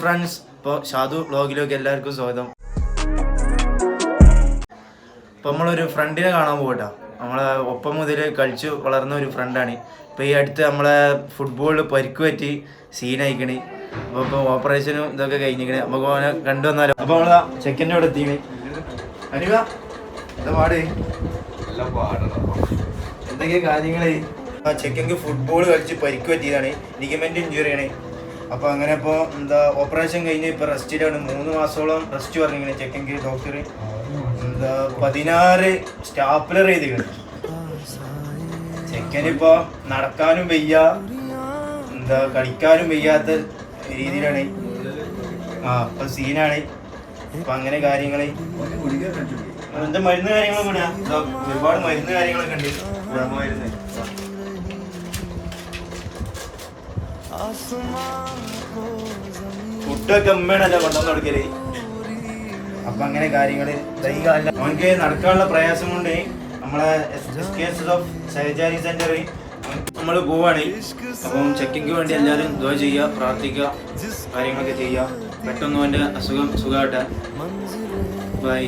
Friends ഇപ്പോൾ ഷാദു വ്ളോഗിലേക്ക് എല്ലാവർക്കും സ്വാഗതം. ഇപ്പം നമ്മളൊരു ഫ്രണ്ടിനെ കാണാൻ പോകട്ടോ നമ്മളെ ഒപ്പം മുതൽ കളിച്ച് വളർന്ന ഒരു ഫ്രണ്ടാണ്. ഇപ്പം ഈ അടുത്ത് നമ്മളെ ഫുട്ബോളിൽ പരിക്ക് പറ്റി സീനായിക്കണ് അപ്പോൾ ഇപ്പോൾ ഓപ്പറേഷനും ഇതൊക്കെ കഴിഞ്ഞിരിക്കണേ നമുക്ക് അവനെ കണ്ടു കണ്ടുവന്നാലോ അപ്പോൾ നമ്മൾ ചെക്കന്റെ അവിടെ എത്തിക്കണ് അനുവ എന്താ പാട്? എന്തൊക്കെയാ കാര്യങ്ങൾ ആ ചെക്കൻക്ക് ഫുട്ബോൾ കളിച്ച് പരിക്ക് പറ്റിയതാണ്. ലിഗമെന്റ് ഇഞ്ചുറി ആണ് അപ്പൊ അങ്ങനെ ഇപ്പൊ എന്താ ഓപ്പറേഷൻ കഴിഞ്ഞ് ഇപ്പൊ റെസ്റ്റിലാണ് മൂന്ന് മാസത്തോളം റെസ്റ്റ് പറഞ്ഞിങ്ങനെ ചെക്കെങ്കിൽ ഡോക്ടർ എന്താ പതിനാറ് സ്റ്റാപ്ലർ ചെയ്ത് ചെക്കനിപ്പോ നടക്കാനും വയ്യ എന്താ കളിക്കാനും വയ്യാത്ത രീതിയിലാണ്. ആ ഇപ്പൊ സീനാണ് അപ്പൊ അങ്ങനെ കാര്യങ്ങൾ. എന്താ മരുന്ന് കാര്യങ്ങളൊക്കെ ഒരുപാട് മരുന്ന് കാര്യങ്ങളൊക്കെ ഉണ്ട്. മരുന്ന് അപ്പൊ അങ്ങനെ കാര്യങ്ങൾ അവനക്ക് നടക്കാനുള്ള പ്രയാസം കൊണ്ട് നമ്മളെ കേസസ് ഓഫ് സഹചാരി സെന്റർ നമ്മൾ പോവാണ്. അപ്പം ചെക്കിങ്ങിന് വേണ്ടി എല്ലാരും ദോ ചെയ്യുക പ്രാർത്ഥിക്കുക കാര്യങ്ങളൊക്കെ ചെയ്യുക. പെട്ടെന്ന് അവന്റെ അസുഖം സുഖമാട്ടെ ബൈ